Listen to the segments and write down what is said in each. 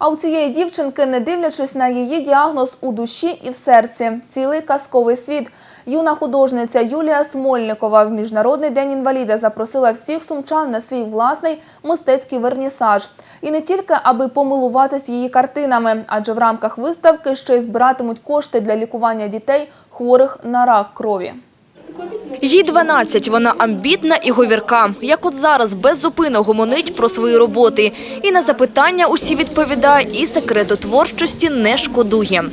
А у цієї дівчинки, не дивлячись на її діагноз у душі і в серці, цілий казковий світ. Юна художниця Юлія Смольникова в Міжнародний день інваліда запросила всіх сумчан на свій власний мистецький вернісаж. І не тільки аби помилуватись її картинами, адже в рамках виставки ще й збиратимуть кошти для лікування дітей, хворих на рак крові. Їй 12, вона амбітна і говірка. Як от зараз беззупинно гомонить про свої роботи. І на запитання усі відповідає, і секрету творчості не шкодує.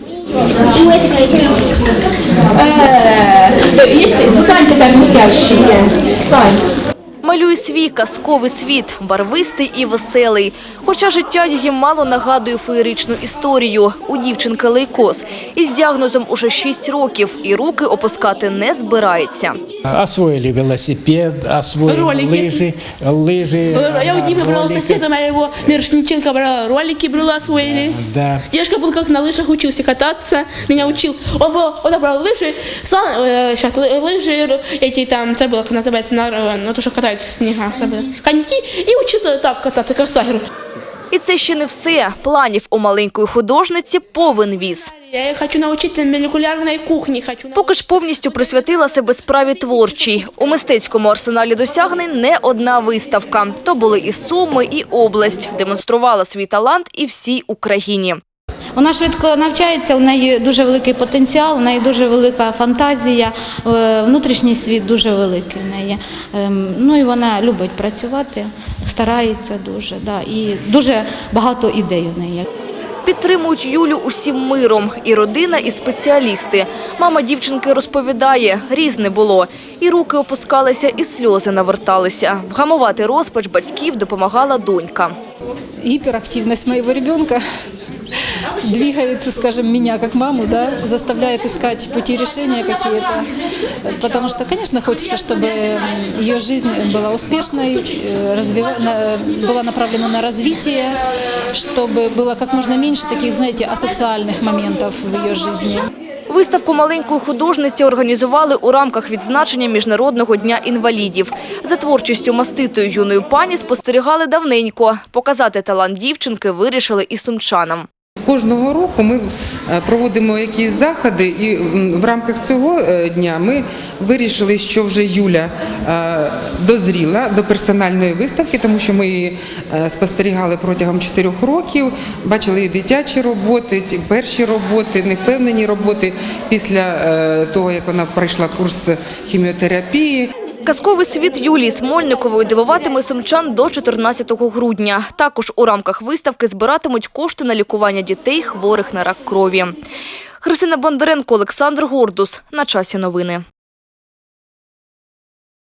Чому я такая интересная? Есть ткань такая блестящая Ткань. Малює свій казковий світ, барвистий і веселий. Хоча життя її мало нагадує феєричну історію. У дівчинки лейкоз. Із діагнозом уже 6 років і руки опускати не збирається. Освоили велосипед, освоили Ролики. лыжи, лыжи. Я у Димы брала ролики. соседа моего, Мирошниченко брала, ролики брала освоили. Да. Дедушка был как на лыжах учился кататься, меня учил. Он, был, он брал лыжи, сан, э, сейчас лы- лыжи, эти там, это было, как называется, на, на то, что катают в забыла. коньки, и учился так кататься, как. І це ще не все. Планів у маленької художниці повен віз. Я хочу научиться молекулярной кухне, хочу Поки ж повністю присвятила себе справі творчій. У мистецькому арсеналі досягнень не одна виставка. То були і Суми, і область. Демонструвала свій талант і всій Україні. Вона швидко навчається, у неї дуже великий потенціал, у неї дуже велика фантазія, внутрішній світ дуже великий в неї. Ем, Ну і вона любить працювати, старається дуже, да, і дуже багато ідей у неї. Підтримують Юлю усім миром. І родина, і спеціалісти. Мама дівчинки розповідає, різне було. І руки опускалися, і сльози наверталися. Вгамувати розпач батьків допомагала донька. гиперактивность моего ребенка двигает, скажем, меня как маму, да, заставляет искать пути решения какие-то. Потому что, конечно, хочется, чтобы ее жизнь была успешной, э, развива- на- была направлена на развитие, чтобы было как можно меньше таких, знаете, асоциальных моментов в ее жизни. Виставку маленької художниці організували у рамках відзначення Міжнародного дня інвалідів. За творчістю маститої юної пані спостерігали давненько. Показати талант дівчинки вирішили і сумчанам. Кожного року ми е, проводимо якісь заходи, і в рамках цього е, дня ми вирішили, що вже Юля е, дозріла до персональної виставки, тому що ми її спостерігали протягом чотирьох років, бачили і дитячі роботи, перші роботи, невпевнені роботи після того, як вона пройшла курс хіміотерапії. Казковий світ Юлії Смольникової дивуватиме сумчан до 14 грудня. Також у рамках виставки збиратимуть кошти на лікування дітей, хворих на рак крові. Христина Бондаренко, Олександр Гордус. На часі новини.